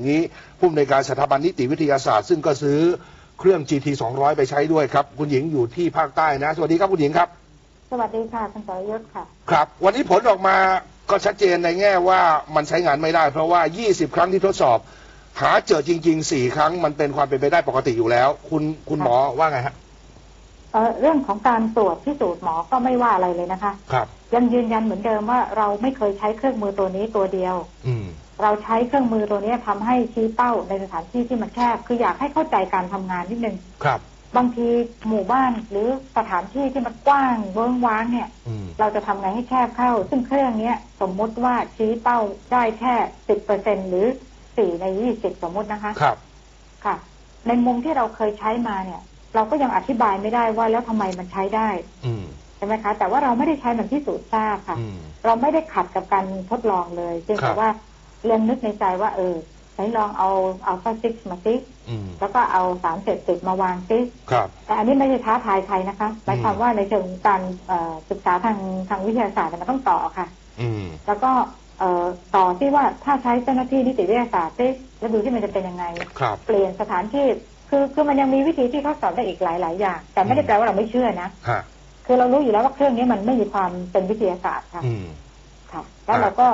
อย่างนี้ผู้อำนวยการสถาบันนิติวิทยาศาสตร์ ซึ่งก็ซื้อเครื่อง GT 200 ไปใช้ด้วยครับ คุณหญิงอยู่ที่ภาคใต้นะ สวัสดีครับคุณหญิงครับ สวัสดีค่ะคุณสรยุทธ์ค่ะ ครับ วันนี้ผลออกมาก็ชัดเจนในแง่ว่ามันใช้งานไม่ได้ เพราะว่า 20 ครั้งที่ทดสอบ หาเจอจริงๆ 4 ครั้งมันเป็นความเป็นไปได้ปกติอยู่แล้ว คุณคุณหมอว่าไงฮะเอ่อเรื่องของการตรวจพิสูจน์หมอก็ไม่ว่าอะไรเลยนะคะ ครับ ยังยืนยันเหมือนเดิมว่าเราไม่เคยใช้เครื่องมือตัวนี้ตัวเดียว อืม เราใช้เครื่องมือตัวนี้ทำให้ชี้เป้าในสถานที่ที่มันแคบคืออยากให้เข้าใจการทำงานนิดนึงครับ บางทีหมู่บ้านหรือสถานที่ที่มันกว้างเวิ้งว้างเนี่ยอืมเราจะทำไงให้แคบเข้า ซึ่งเครื่องเนี้ยสมมุติว่าชี้เป้าได้แค่สิบเปอร์เซ็นหรือสี่ในยี่สิบสมมุตินะคะครับ ค่ะ ในมุมที่เราเคยใช้มาเนี่ย เราก็ยังอธิบายไม่ได้ว่าแล้วทำไมมันใช้ได้ อืมใช่ไหมคะ แต่ว่าเราไม่ได้ใช้มันพิสูจน์ทราบค่ะอืมเราไม่ได้ขัดกับการทดลองเลยเพียงครัแต่บว่า เรียนนึกในใจว่าเออไหนลองเอาเอาฟาซิกมาซิอืมแล้วก็เอาสารเสพติดมาวางซิครับแต่อันนี้ไม่ได้ท้าทายใครนะคะหมายความว่าในเชิงการเอ่อศึกษาทางทางวิทยาศาสตร์เนี่ยมันต้องต่อค่ะอืมแล้วก็เอ่อต่อที่ว่าถ้าใช้เจ้าหน้าที่นิติวิทยาศาสตร์ซิแล้วดูที่มันจะเป็นยังไงครับเปลี่ยนสถานที่คือคือมันยังมีวิธีที่ทดสอบได้อีกหลาย ๆ อย่าง แต่ไม่ได้แปลว่าเราไม่เชื่อนะฮะคือเรารู้อยู่แล้วว่าเครื่องนี้มันไม่มีความเป็นวิทยาศาสตร์ค่ะอืมค่ะ แล้วอ่าเราก็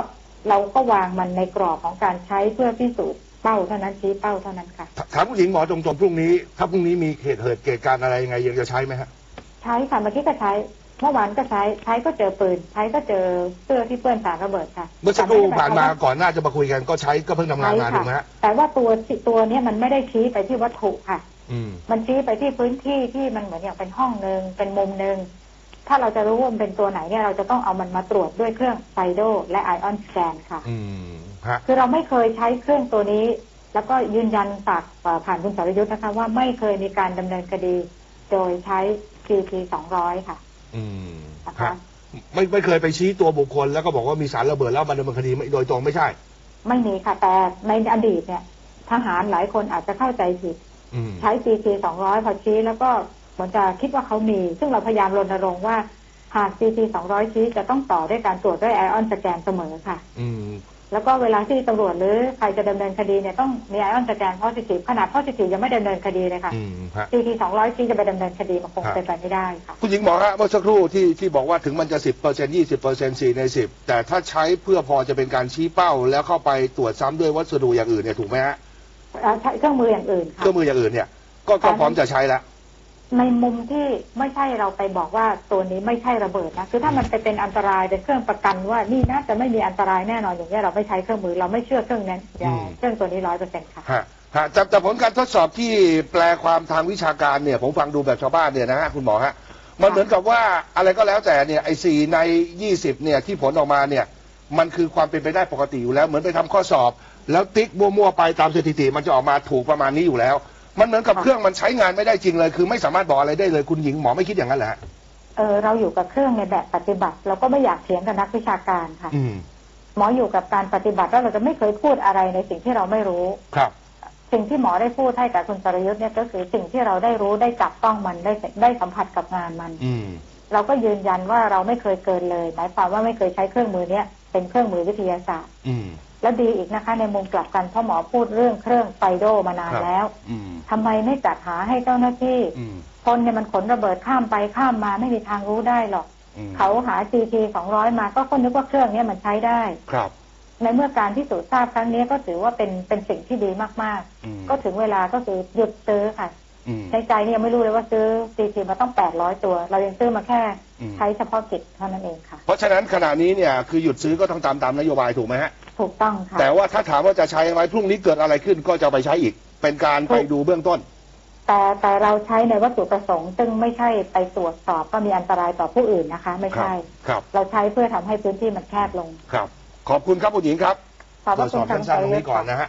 เราก็วางมันในกรอบของการใช้เพื่อพิสูจน์เป้าเท่านั้นชี้เป้าเท่านั้นค่ะถถามผู้หญิงหมอตรงๆพรุ่งนี้ ถ้าพรุ่งนี้มีเหตุเหตุเกิดการณ์อะไรยังไงยังจะใช้ไหมฮะใช้ค่ะเมื่อกี้ก็ใช้เมื่อวานก็ใช้ใช้ก็เจอปืน ใช้ก็เจอเสื้อที่เปื้อนสารระเบิดค่ะ เมื่อสักครู่แต่ไได้ผ่านมาแปลว่ก่อนหน้าจะมาคุยกันก็ใช้ก็เพิ่งทำงานมาใช้ถูกไหมฮะแต่ว่าตัวตัวเนี้ยมันไม่ได้ชี้ไปที่วัตถุค่ะอืมมันชี้ไปที่พื้นที่ที่มันเหมือนอย่างเป็นห้องหนึ่งเป็นมุมหนึ่ง ถ้าเราจะรู้ว่ามันเป็นตัวไหนเนี่ยเราจะต้องเอามันมาตรวจด้วยเครื่องไฟโดและไอออนสแกนค่ะอืมฮะคือเราไม่เคยใช้เครื่องตัวนี้ แล้วก็ยืนยันฝากเอ่อผ่านคุณสรยุทธ์นะคะ ว่าไม่เคยมีการดำเนินคดี โดยใช้ GP 200ค่ะ อืมนะคะฮะไม่ไม่เคยไปชี้ตัวบุคคลแล้วก็บอกว่ามีสารระเบิดแล้วมันดำเนินคดีไม่โดยตรงไม่ใช่ ไม่มีค่ะ แต่ในอดีตเนี่ย ทหารหลายคนอาจจะเข้าใจผิดอืมใช้ GP 200พอชี้แล้วก็ เหมือนจะคิดว่าเขามี ซึ่งเราพยายามรณรงค์ว่าหาก GP 200ชี้จะต้องต่อด้วยการตรวจด้วยไอออนสแกนเสมอค่ะอืมแล้วก็เวลาที่ตำรวจหรือใครจะดำเนินคดีเนี่ยต้องมีไอออนสแกน positive ขนาด positive ยังไม่ดำเนินคดีเลยค่ะอืมฮะ GP 200ชี้จะไปดำเนินคดีมันคงครับเป็นไปไม่ได้ค่ะคุณหญิงหมอฮะเมื่อสักครู่ที่ที่บอกว่าถึงมันจะสิบเปอร์เซ็นยี่สิบเปอร์เซ็นสี่ในสิบแต่ถ้าใช้เพื่อพอจะเป็นการชี้เป้า แล้วเข้าไปตรวจซ้ำด้วยวัสดุอย่างอื่นเนี่ยถูกไหมฮะเอ่อใช้เครื่องมืออย่างอื่นเคค่ะรื่องมืออย่างอื่นเนี่ยก็ก็พร้อมจะใช้แล้ว ในมุมที่ไม่ใช่เราไปบอกว่าตัวนี้ไม่ใช่ระเบิดนะคือถ้ามันไปเป็นอันตรายเป็นเครื่องประกันว่านี่นะจะไม่มีอันตรายแน่นอนอย่างนี้ยเราไม่ใช้เครื่องมือเราไม่เชื่อเครื่องนั้นอย่าอืมเครื่องตัวนี้ร้อยเปอร์เซ็นต์ค่ะฮะฮะแต่แต่ผลการทดสอบที่แปลความทางวิชาการเนี่ยผมฟังดูแบบชาวบ้านเนี่ยนะฮะคุณหมอฮะมันเหมือนกับว่าอะไรก็แล้วแต่เนี่ยไอ้สี่ในยี่สิบเนี่ยที่ผลออกมาเนี่ยมันคือความเป็นไปได้ปกติอยู่แล้ว เหมือนไปทำข้อสอบ แล้วติ๊กมั่วๆไปตามสถิติ มันจะออกมาถูกประมาณนี้อยู่แล้ว มันเหมือนกับค่ะเครื่องมันใช้งานไม่ได้จริงเลย คือไม่สามารถบอกอะไรได้เลยคุณหญิงหมอไม่คิดอย่างนั้นแหละ เออเราอยู่กับเครื่องในแบบปฏิบัติ เราก็ไม่อยากเถียงกับนักวิชาการค่ะอืมหมออยู่กับการปฏิบัติแล้วเราจะไม่เคยพูดอะไรในสิ่งที่เราไม่รู้ ครับ สิ่งที่หมอได้พูดให้กับคุณสรยุทธ์เนี่ยก็คือสิ่งที่เราได้รู้ได้จับต้องมันได้ได้สัมผัสกับงานมัน อืม เราก็ยืนยันว่าเราไม่เคยเกินเลย หมายความว่าไม่เคยใช้เครื่องมือเนี้ยเป็นเครื่องมือวิทยาศาสตร์ อืม แล้วดีอีกนะคะ ในมุมกลับกันเพราะหมอพูดเรื่องเครื่องไฟโดมานานครับแล้วอืมทำไมไม่จัดหาให้เจ้าหน้าที่อืมคนเนี่ยมันขนระเบิดข้ามไปข้ามมาไม่มีทางรู้ได้หรอกอืมเขาหา CT 200มาก็คนนึกว่าเครื่องเนี้ยมันใช้ได้ครับในเมื่อการพิสูจน์ทราบครั้งนี้ก็ถือว่าเป็นเป็นสิ่งที่ดีมากอืมๆก็ถึงเวลาก็คือหยุดซื้อค่ะอืม ในใจเนี่ยยังไม่รู้เลยว่าซื้อ CT มาต้อง800ตัว เรายังซื้อมาแค่อืมใช้เฉพาะกิจเท่านั้นเองค่ะ เพราะฉะนั้นขณะนี้เนี่ยคือหยุดซื้อก็ต้องตามตามนโยบายถูกไหมฮะ ถูกต้องค่ะ แต่ว่าถ้าถามว่าจะใช้ไหมพรุ่งนี้เกิดอะไรขึ้นก็จะเอาไปใช้อีก เป็นการไปดูเบื้องต้น แต่แต่เราใช้ในวัตถุประสงค์ ซึ่งไม่ใช่ไปตรวจสอบก็มีอันตรายต่อผู้อื่นนะคะ ไม่ใช่ครับ เราใช้เพื่อทำให้พื้นที่มันแคบลงครับ ขอบคุณครับคุณหญิงครับขอบพตรระวจคุสณอบทางสั้นๆตรงนี้ใจก่อนนะฮะ